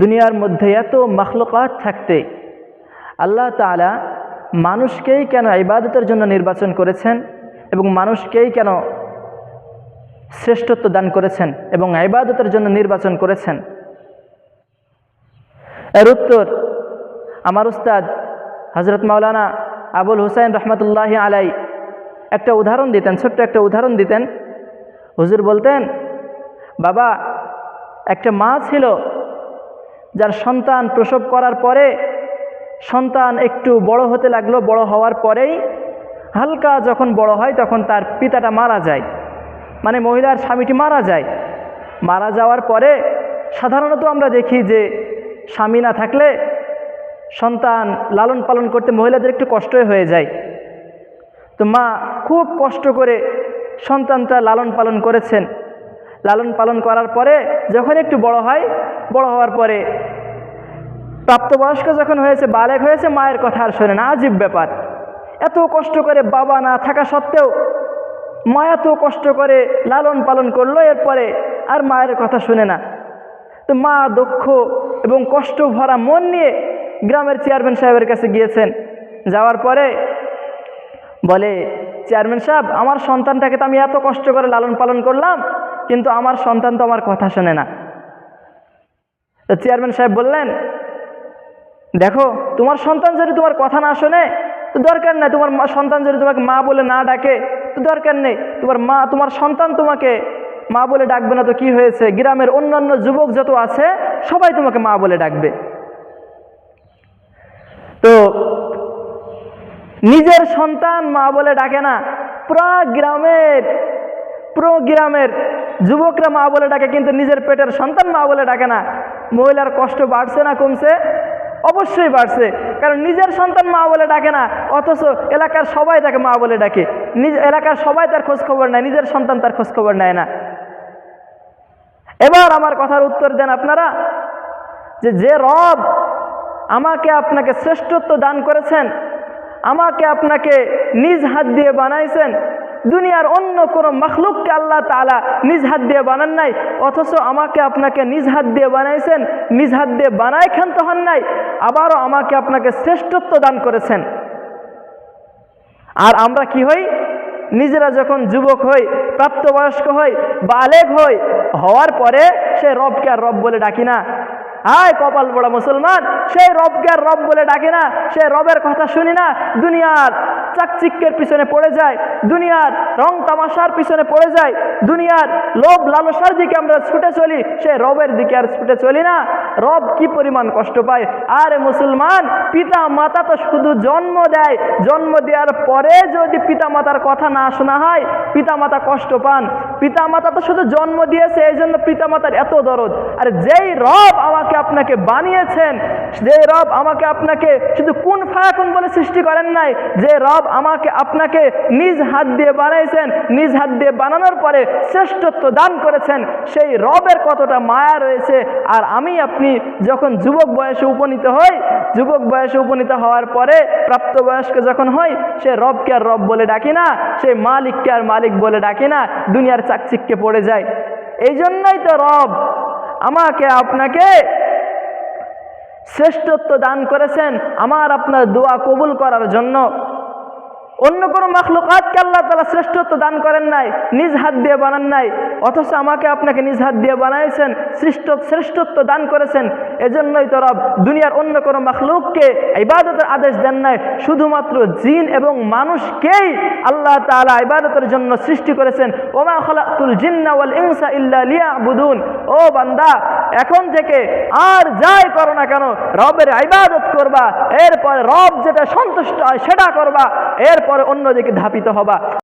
দুনিয়ার মধ্যে এত মখলুকাত থাকতে আল্লাহ তাআলা মানুষকেই কেন ইবাদতের জন্য নির্বাচন করেছেন এবং মানুষকেই কেন শ্রেষ্ঠত্ব দান করেছেন এবং ইবাদতের জন্য নির্বাচন করেছেন? এর উত্তর আমার উস্তাদ হজরত মাওলানা আবুল হুসাইন রহমতুল্লাহ আলাই একটা উদাহরণ দিতেন, ছোট্ট একটা উদাহরণ দিতেন। হুজুর বলতেন, বাবা, একটা মা ছিল যার সন্তান প্রসব করার পরে সন্তান একটু বড় হতে লাগল, বড় হওয়ার পরেই হালকা যখন বড় হয় তখন তার পিতাটা মারা যায়। মানে মহিলার স্বামীটি মারা যায়। মারা যাওয়ার পরে সাধারণত আমরা দেখি যে স্বামী না থাকলে সন্তান লালন পালন করতে মহিলাদের একটু কষ্টই হয়ে যায়। তো মা খুব কষ্ট করে সন্তানটা লালন পালন করেছেন। লালন পালন করার পরে যখন একটু বড় হয়, বড় হওয়ার পরে প্রাপ্তবয়স্ক যখন হয়েছে, বালেক হয়েছে, মায়ের কথা আর শোনে না, আজীব ব্যাপার। এত কষ্ট করে বাবা না থাকা সত্ত্বেও মা এত কষ্ট করে লালন পালন করল, এরপরে আর মায়ের কথা শুনে না। তো মা দক্ষ এবং কষ্ট ভরা মন নিয়ে গ্রামের চেয়ারম্যান সাহেবের কাছে গিয়েছেন। যাওয়ার পরে বলে, চেয়ারম্যান সাহেব, আমার সন্তানটাকে তো আমি এত কষ্ট করে লালন পালন করলাম কিন্তু আমার সন্তান তো আমার কথা শোনে না। তো চেয়ারম্যান সাহেব বললেন, দেখো, তোমার সন্তান যদি তোমার কথা না শোনে, তো দরকার নেই। তোমার সন্তান যদি তোমাকে মা বলে না ডাকে, তো দরকার নেই। তোমার মা, তোমার সন্তান তোমাকে মা বলে ডাকবে না তো কি হয়েছে? গ্রামের অন্যান্য যুবক যত আছে, সবাই তোমাকে মা বলে ডাকবে। তো নিজের সন্তান মা বলে ডাকে না, পুরা গ্রামের পুরো গ্রামের যুবকরা মা বলে ডাকে, কিন্তু নিজের পেটের সন্তান মা বলে ডাকে না। মহিলার কষ্ট বাড়ছে না, কমছে? অবশ্যই বাড়ছে। কারণ নিজের সন্তান মা বলে ডাকে না, অথচ এলাকার সবাই তাকে মা বলে ডাকে। নিজ এলাকার সবাই তার খোঁজখবর নেয়, নিজের সন্তান তার খোঁজখবর নেয় না। এবার আমার কথার উত্তর দেন আপনারা, যে যে রব আমাকে আপনাকে শ্রেষ্ঠত্ব দান করেছেন, আমাকে আপনাকে নিজ হাত দিয়ে বানাইছেন দুনিয়ার অন্য কোনো মখলুককে আল্লাহ তালা নিজ হাত দিয়ে বানান নাই, অথচ আমাকে আপনাকে নিজ হাত দিয়ে বানাইছেন, নিজ হাত দিয়ে বানায় ক্ষান্ত হন নাই, আবারও আমাকে আপনাকে শ্রেষ্ঠত্ব দান করেছেন। আর আমরা কি হই? নিজেরা যখন যুবক হই, প্রাপ্তবয়স্ক হই, বালেগ হই, হওয়ার পরে সে রবকে আর রব বলে ডাকি না। হায় কপাল বড় মুসলমান, সেই রবকে আর রব বলে ডাকে না সে রবের কথা শুনি না, দুনিয়ার চাকচিক্যের পিছনে পড়ে যায়, দুনিয়ার রং তামাশার পিছনে পড়ে যায়, দুনিয়ার লোভ লালসার দিকে আমরা ছুটে চলি, সে রবের দিকে আর ছুটে চলি না। রব কি পরিমাণ কষ্ট পায়? আরে মুসলমান পিতা মাতা তো শুধু জন্ম দেয়। জন্ম দেওয়ার পরে যদি পিতা মাতার কথা না শোনা হয় পিতা মাতা কষ্ট পান। পিতা মাতা তো শুধু জন্ম দিয়েছে, এই জন্য পিতা মাতার এত দরদ। আর যেই রব আমাকে আপনাকে বানিয়েছেন যে রব আমাকে আপনাকে শুধু কোন ফায়াকুন বলে সৃষ্টি করেন নাই, যে রব আমাকে আপনাকে নিজ হাত দিয়ে বানাইছেন, নিজ হাত দিয়ে বানানোর পরে শ্রেষ্ঠত্ব দান করেছেন। সেই রবের কতটা মায়া রয়েছে। আর আমি আপনি যখন যুবক বয়সে উপনীত হই, যুবক বয়সে উপনীত হওয়ার পরে প্রাপ্তবয়স্ক যখন হই, সে রবকে আর রব বলে ডাকি না, সে মালিককে আর মালিক বলে ডাকি না, দুনিয়ার চাকচিককে পড়ে যায়। এই জন্যই তো রব আমাকে আপনাকে শ্রেষ্ঠত্ব দান করেছেন, আমার আপনার দোয়া কবুল করার জন্য। অন্য কোনো মাখলুকাতকে আল্লাহ তালা শ্রেষ্ঠত্ব দান করেন নাই, নিজ হাত দিয়ে বানান নাই, অথচ আমাকে আপনাকে নিজ হাত দিয়ে বানাইছেন, সৃষ্ট, শ্রেষ্ঠত্ব দান করেছেন, এজন্যই তো রব দুনিয়ার অন্য কোনো মাখলুককে ইবাদতের আদেশ দেন নাই, শুধুমাত্র জিন এবং মানুষকেই আল্লাহ তালা ইবাদতের জন্য সৃষ্টি করেছেন। ওমা খালাকুল জিন্না ওয়াল ইনসা ইল্লা লিয়াবুদুন। ও বান্দা এখন থেকে আর যাই করো না কেন, রবের ইবাদত করবা, এরপরে রব যেটা সন্তুষ্ট হয় সেটা করবা, এরপরে অন্যদিকে ধাপিত হবা।